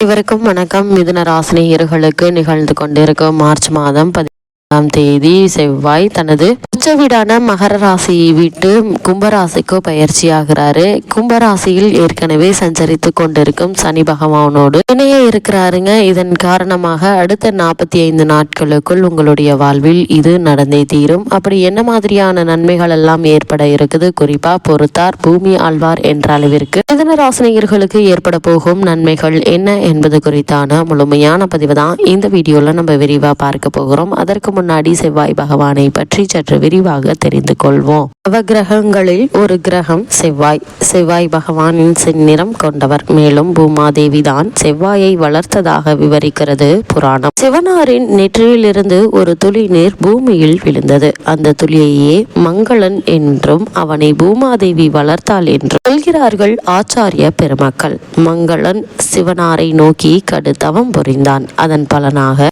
இவருக்கும் வணக்கம். மிதுன ராசினியர்களுக்கு நிகழ்ந்து கொண்டிருக்கும் மார்ச் மாதம் பதி பதினாறாம் தேதி செவ்வாய் தனது உச்ச வீடான மகர ராசியை விட்டு கும்பராசிக்கு பயிற்சியாகிறாரு. கும்பராசியில் ஏற்கனவே சஞ்சரித்து கொண்டிருக்கும் சனி பகவானோடு இணைய இருக்கிறாருங்க. இதன் காரணமாக அடுத்த நாற்பத்தி ஐந்து நாட்களுக்குள் உங்களுடைய வாழ்வில் இது நடந்தே தீரும். அப்படி என்ன மாதிரியான நன்மைகள் எல்லாம் ஏற்பட இருக்குது? குறிப்பா பொறுத்தார் பூமி ஆழ்வார் என்ற அளவிற்கு மிதன ராசினியர்களுக்கு ஏற்பட போகும் நன்மைகள் என்ன என்பது குறித்தான முழுமையான பதிவு தான் இந்த வீடியோல நம்ம விரிவா பார்க்க போகிறோம். அதற்கு முன்னாடி செவ்வாய் பகவானை பற்றி சற்று விரிவாக தெரிந்து கொள்வோம். நவகிரகங்களில் ஒரு கிரகம் செவ்வாய். செவ்வாய் பகவானின் செந்நிறம் கொண்டவர். மேலும் பூமாதேவி தான் செவ்வாயை வளர்த்ததாக விவரிக்கிறது புராணம். சிவனாரின் நெற்றியிலிருந்து ஒரு துளி நீர் பூமியில் விழுந்தது. அந்த துளியையே மங்களன் என்றும் அவனை பூமாதேவி வளர்த்தாள் என்றும் சொல்கிறார்கள் ஆச்சாரிய பெருமக்கள். மங்களன் சிவனாரை நோக்கி கடுத்தவம் புரிந்தான். அதன் பலனாக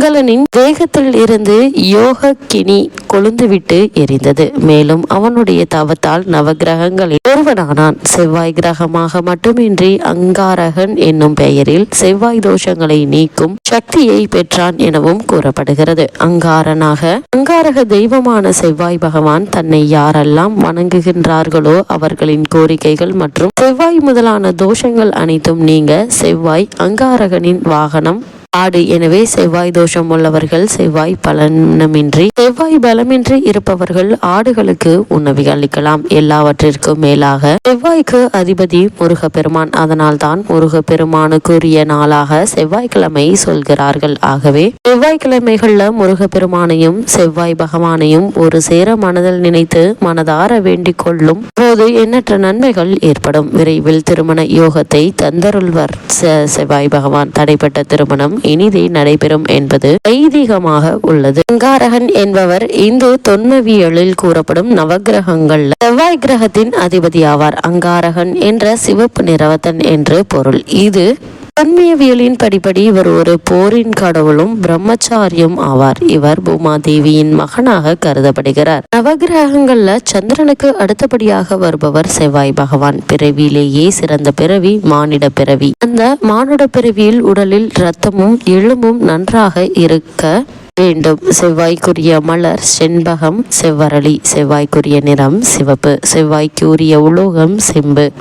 மங்களனின் வேகத்தில் இருந்து யோக கினி கொழுந்துவிட்டு எரிந்தது. மேலும் அவனுடைய தவத்தால் நவகிரகங்களில் ஒருவனானான். செவ்வாய் கிரகமாக மட்டுமின்றி அங்காரகன் என்னும் பெயரில் செவ்வாய் தோஷங்களை நீக்கும் சக்தியை பெற்றான் எனவும் கூறப்படுகிறது. அங்காரனாக அங்காரக தெய்வமான செவ்வாய் பகவான் தன்னை யாரெல்லாம் வணங்குகின்றார்களோ அவர்களின் கோரிக்கைகள் மற்றும் செவ்வாய் முதலான தோஷங்கள் அனைத்தும் நீங்க செவ்வாய் அங்காரகனின் வாகனம் ஆடு. எனவே செவ்வாய் தோஷம் உள்ளவர்கள் செவ்வாய் பலனமின்றி செவ்வாய் பலமின்றி இருப்பவர்கள் ஆடுகளுக்கு உணவு அளிக்கலாம். எல்லாவற்றிற்கும் மேலாக செவ்வாய்க்கு அதிபதி முருகப்பெருமான். அதனால் தான் முருகப்பெருமானுக்குரிய நாளாக செவ்வாய்க்கிழமை சொல்கிறார்கள். ஆகவே செவ்வாய்க்கிழமைகள்ல முருகப்பெருமானையும் செவ்வாய் பகவானையும் ஒரு சேர மனதில் நினைத்து மனதார வேண்டிக் கொள்ளும் போது எண்ணற்ற நன்மைகள் ஏற்படும். விரைவில் திருமண யோகத்தை தந்தருள்வர் செவ்வாய் பகவான். தடைப்பட்ட திருமணம் இனிதே நடைபெறும் என்பது ஐதீகமாக உள்ளது. அங்காரகன் என்பவர் இந்து தொன்மவியலில் கூறப்படும் நவகிரகங்கள்ல செவ்வாய் கிரகத்தின் அதிபதி ஆவார் அங்காரகன் என்ற சிவப்பு நிறவத்தன் என்று பொருள். இது தன்மையவியலின் படிப்படி இவர் ஒரு போரின் கடவுளும் பிரம்மச்சாரியும் ஆவார். இவர் பூமாதேவியின் மகனாக கருதப்படுகிறார். நவகிரகங்கள்ல சந்திரனுக்கு அடுத்தபடியாக வருபவர் செவ்வாய் பகவான். பிறவியிலேயே சிறந்த பிறவி மானிட பிறவி. அந்த மானுட பிறவியில் உடலில் இரத்தமும் எலும்பும் நன்றாக இருக்க வேண்டும். செவ்வாய்க்குரிய மலர் செண்பகம் செவ்வரளி செவ்வாய்க்குரிய நிறம் சிவப்பு. செவ்வாய்க்குரிய உலோகம் செம்பு.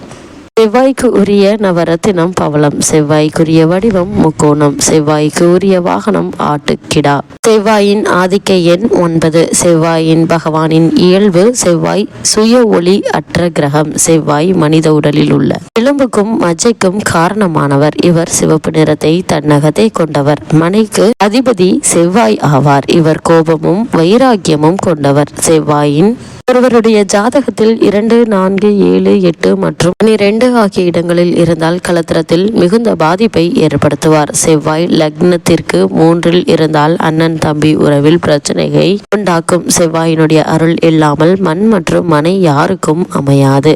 செவ்வாய்க்கு உரிய நவரத்தினம் பவளம் செவ்வாய்க்குரிய வடிவம் முக்கோணம் செவ்வாய்க்கு உரிய வாகனம் ஆட்டுக்கிடா. செவ்வாயின் ஆதிக்க எண் ஒன்பது. செவ்வாயின் பகவானின் இயல்பு செவ்வாய் சுய ஒளி அற்ற கிரகம் செவ்வாய் மனித உடலில் உள்ள. எலும்புக்கும் மஜ்ஜைக்கும் காரணமானவர். இவர் சிவப்பு நிறத்தை தன்னகத்தை கொண்டவர். மனைக்கு அதிபதி செவ்வாய் ஆவார். இவர் கோபமும் வைராக்கியமும் கொண்டவர். செவ்வாயின் ஒருவருடைய ஜாதகத்தில் இரண்டு நான்கு ஏழு எட்டு மற்றும் பனிரெண்டு ஆகிய இடங்களில் இருந்தால் கலத்திரத்தில் மிகுந்த பாதிப்பை ஏற்படுத்துவார். செவ்வாய் லக்னத்திற்கு மூன்றில் இருந்தால் அண்ணன் தம்பி உறவில் பிரச்சனையை உண்டாக்கும். செவ்வாயினுடைய அருள் இல்லாமல் மண் மற்றும் மனை யாருக்கும் அமையாது.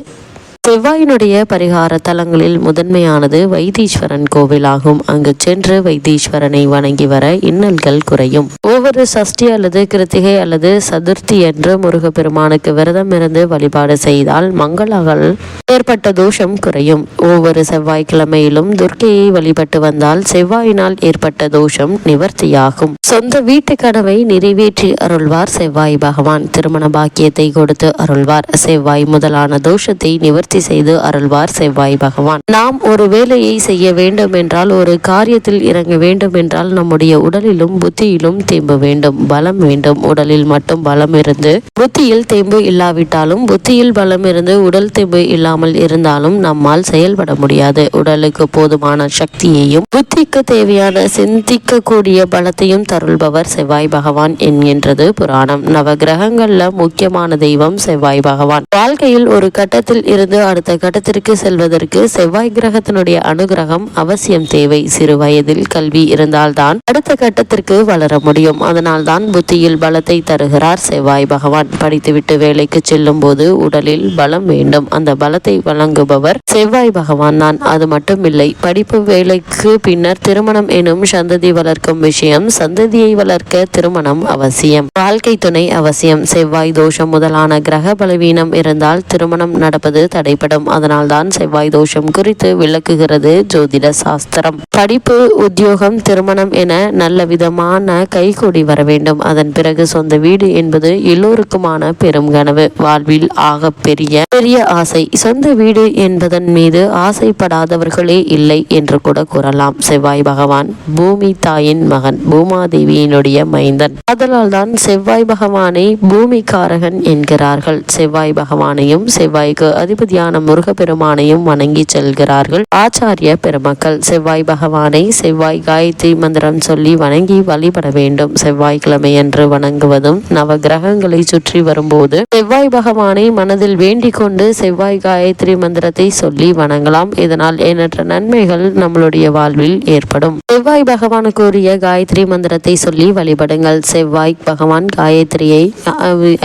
செவ்வாயினுடைய பரிகார தலங்களில் முதன்மையானது வைத்தீஸ்வரன் கோவிலாகும். அங்கு சென்று வைத்தீஸ்வரனை வணங்கி வர இன்னல்கள் குறையும். ஒவ்வொரு சஷ்டி அல்லது கிருத்திகை அல்லது சதுர்த்தி என்று முருகப்பெருமானுக்கு விரதம் இருந்து வழிபாடு செய்தால் மங்களால் ஏற்பட்ட தோஷம் குறையும். ஒவ்வொரு செவ்வாய்க்கிழமையிலும் துர்க்கையை வழிபட்டு வந்தால் செவ்வாயினால் ஏற்பட்ட தோஷம் நிவர்த்தியாகும். சொந்த வீட்டு கனவை நிறைவேற்றி அருள்வார் செவ்வாய் பகவான். திருமண பாக்கியத்தை கொடுத்து அருள்வார். செவ்வாய் முதலான தோஷத்தை நிவர்த்தி பூர்த்தி செய்து அருள்வார் செவ்வாய் பகவான். நாம் ஒரு வேலையை செய்ய வேண்டும் என்றால் ஒரு காரியத்தில் இறங்க வேண்டும் என்றால் நம்முடைய உடலிலும் புத்தியிலும் தேம்பு வேண்டும். பலம் வேண்டும். உடலில் மட்டும் பலம் இருந்து புத்தியில் தேம்பு இல்லாவிட்டாலும் புத்தியில் பலம் இருந்து உடல் தேம்பு இல்லாமல் இருந்தாலும் நம்மால் செயல்பட முடியாது. உடலுக்கு போதுமான சக்தியையும் புத்திக்கு தேவையான சிந்திக்கக்கூடிய பலத்தையும் தருள்பவர் செவ்வாய் பகவான் என்கின்றது புராணம். நவ கிரகங்கள்ல முக்கியமான தெய்வம் செவ்வாய் பகவான். வாழ்க்கையில் ஒரு கட்டத்தில் இருந்து அடுத்த கட்டத்திற்கு செல்வதற்கு செவ்வாய் கிரகத்தினுடைய அனுகிரகம் அவசியம் தேவை. சிறு வயதில் கல்வி இருந்தால்தான் அடுத்த கட்டத்திற்கு வளர முடியும். அதனால்தான் புத்தியில் பலத்தை தருகிறார் செவ்வாய் பகவான். படித்துவிட்டு வேலைக்கு செல்லும் போது உடலில் பலம் வேண்டும். அந்த பலத்தை வழங்குபவர் செவ்வாய் பகவான் தான். அது மட்டும் இல்லை படிப்பு வேலைக்கு பின்னர் திருமணம் எனும் சந்ததி வளர்க்கும் விஷயம் சந்ததியை வளர்க்க திருமணம் அவசியம். வாழ்க்கை துணை அவசியம். செவ்வாய் தோஷம் முதலான கிரக பலவீனம் இருந்தால் திருமணம் நடப்பது தடை. தடைப்படும் அதனால்தான் செவ்வாய் தோஷம் குறித்து விளக்குகிறது ஜோதிட சாஸ்திரம். படிப்பு உத்தியோகம் திருமணம் என நல்ல விதமான கைகூடி வர வேண்டும். அதன் பிறகு சொந்த வீடு என்பது எல்லோருக்குமான பெரும் கனவு. வாழ்வில் ஆக பெரிய பெரிய ஆசை. சொந்த வீடு என்பதன் மீது ஆசைப்படாதவர்களே இல்லை என்று கூட கூறலாம். செவ்வாய் பகவான் பூமி தாயின் மகன் பூமாதேவியினுடைய மைந்தன். அதனால் தான் செவ்வாய் பகவானை பூமிக்காரகன் என்கிறார்கள். செவ்வாய் பகவானையும் செவ்வாய்க்கு அதிபதியான முருகப்பெருமானையும் வணங்கி செல்கிறார்கள். ஆச்சாரிய பெருமக்கள் செவ்வாய் பகவானை செவ்வாய் காயத்ரி மந்திரம் சொல்லி வணங்கி வழிபட வேண்டும். செவ்வாய்க்கிழமையன்று வணங்குவதும் நவ கிரகங்களை சுற்றி வரும்போது செவ்வாய் பகவானை மனதில் வேண்டிக் கொண்டு செவ்வாய் காயத்ரி மந்திரத்தை சொல்லி வணங்கலாம். இதனால் எண்ணற்ற நன்மைகள் நம்மளுடைய வாழ்வில் ஏற்படும். செவ்வாய் பகவானுக்கு உரிய காயத்ரி மந்திரத்தை சொல்லி வழிபடுங்கள். செவ்வாய் பகவான் காயத்ரியை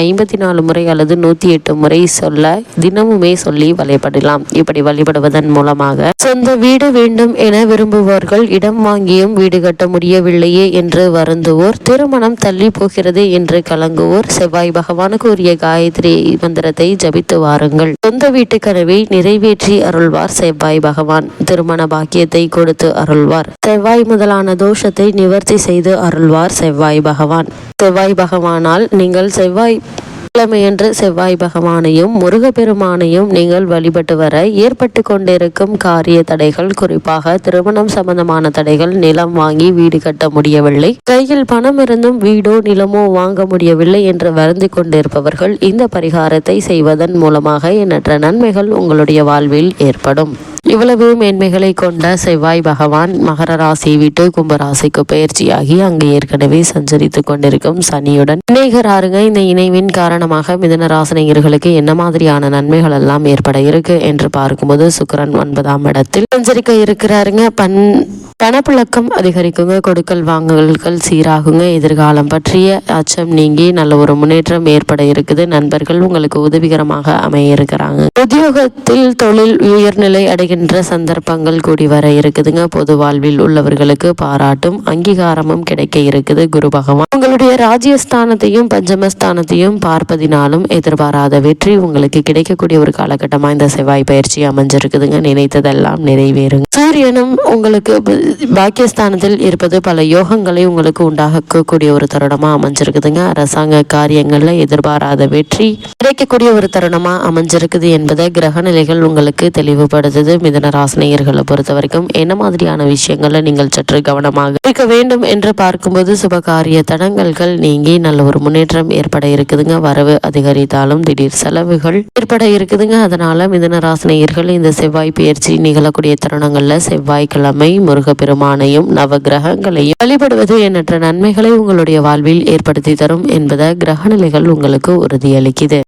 ஐம்பத்தி நாலு முறை அல்லது நூத்தி எட்டு முறை சொல்ல தினமுமே சொல்லி சொல்லி வழிபடலாம். இப்படி வழிபடுவதன் மூலமாக சொந்த வீடு வேண்டும் என விரும்புபவர்கள் இடம் வாங்கியும் வீடு கட்ட முடியவில்லையே என்று வருந்துவோர். திருமணம் தள்ளி போகிறது என்று கலங்குவோர். செவ்வாய் பகவானுக்கு உரிய காயத்ரி மந்திரத்தை ஜபித்து வாருங்கள். சொந்த வீட்டு கனவை நிறைவேற்றி அருள்வார் செவ்வாய் பகவான். திருமண பாக்கியத்தை கொடுத்து அருள்வார். செவ்வாய் முதலான தோஷத்தை நிவர்த்தி செய்து அருள்வார் செவ்வாய் பகவான். செவ்வாய் பகவானால் நீங்கள் செவ்வாய் கிழமையன்று செவ்வாய் பகவானையும் முருகப்பெருமானையும் நீங்கள் வழிபட்டு வர ஏற்பட்டு கொண்டிருக்கும் காரிய தடைகள் குறிப்பாக திருமணம் சம்பந்தமான தடைகள் நிலம் வாங்கி வீடு கட்ட முடியவில்லை. கையில் பணம் இருந்தும் வீடோ நிலமோ வாங்க முடியவில்லை என்று வருந்தி கொண்டிருப்பவர்கள் இந்த பரிகாரத்தை செய்வதன் மூலமாக எண்ணற்ற நன்மைகள் உங்களுடைய வாழ்வில் ஏற்படும். இவ்வளவு மேன்மைகளை கொண்ட செவ்வாய் பகவான் மகர ராசி விட்டு கும்பராசிக்கு பயிற்சியாகி அங்கு ஏற்கனவே சஞ்சரித்து கொண்டிருக்கும் சனியுடன் இணைகிறாருங்க இந்த இணைவின் காரணமாக மிதன ராசினியர்களுக்கு என்ன மாதிரியான நன்மைகள் எல்லாம் ஏற்பட இருக்கு என்று பார்க்கும்போது சுக்கரன் ஒன்பதாம் இடத்தில் சஞ்சரிக்க இருக்கிறாருங்க. பண் பணப்புழக்கம் அதிகரிக்குங்க. கொடுக்கல் வாங்கல்கள் சீராகுங்க. எதிர்காலம் பற்றிய அச்சம் நீங்கி நல்ல ஒரு முன்னேற்றம் ஏற்பட இருக்குது. நண்பர்கள் உங்களுக்கு உதவிகரமாக அமைய இருக்கிறாங்க. உத்தியோகத்தில் தொழில் உயர்நிலை அடைகின்ற சந்தர்ப்பங்கள் கூடி வர இருக்குதுங்க. பொது வாழ்வில் உள்ளவர்களுக்கு பாராட்டும் அங்கீகாரமும் கிடைக்க இருக்குது. குரு பகவான் உங்களுடைய ராஜ்யஸ்தானத்தையும் பஞ்சமஸ்தானத்தையும் பார்ப்பதினாலும் எதிர்பாராத வெற்றி உங்களுக்கு கிடைக்கக்கூடிய ஒரு காலகட்டமா இந்த செவ்வாய் பயிற்சி அமைஞ்சிருக்குதுங்க. நினைத்ததெல்லாம் நிறைவேறுங்க. சூரியனும் உங்களுக்கு பாக்கியஸ்தானத்தில் இருப்பது பல யோகங்களை உங்களுக்கு உண்டாகக்கூடிய ஒரு தருணமா அமைஞ்சிருக்குதுங்க. அரசாங்க காரியங்கள்ல எதிர்பாராத வெற்றி கிடைக்கக்கூடிய ஒரு தருணமா அமைஞ்சிருக்குது என்பது கிரக நிலைகள் உங்களுக்கு தெளிவுபடுத்துது. மிதன ராசினியர்களை பொறுத்த வரைக்கும் என்ன மாதிரியான விஷயங்களை நீங்கள் சற்று கவனமாக இருக்க வேண்டும் என்று பார்க்கும்போது சுபகாரிய தடங்கல்கள் நீங்கி நல்ல ஒரு முன்னேற்றம் ஏற்பட இருக்குதுங்க. வரவு அதிகரித்தாலும் திடீர் செலவுகள் ஏற்பட இருக்குதுங்க. அதனால மிதன ராசினியர்கள் இந்த செவ்வாய் பயிற்சி நிகழக்கூடிய தருணங்கள்ல செவ்வாய்க்கிழமை முருகப்பெருமானையும் நவ கிரகங்களையும் வழிபடுவது எண்ணற்ற நன்மைகளை உங்களுடைய வாழ்வில் ஏற்படுத்தி தரும் என்பதை கிரகநிலைகள் உங்களுக்கு உறுதியளிக்குது.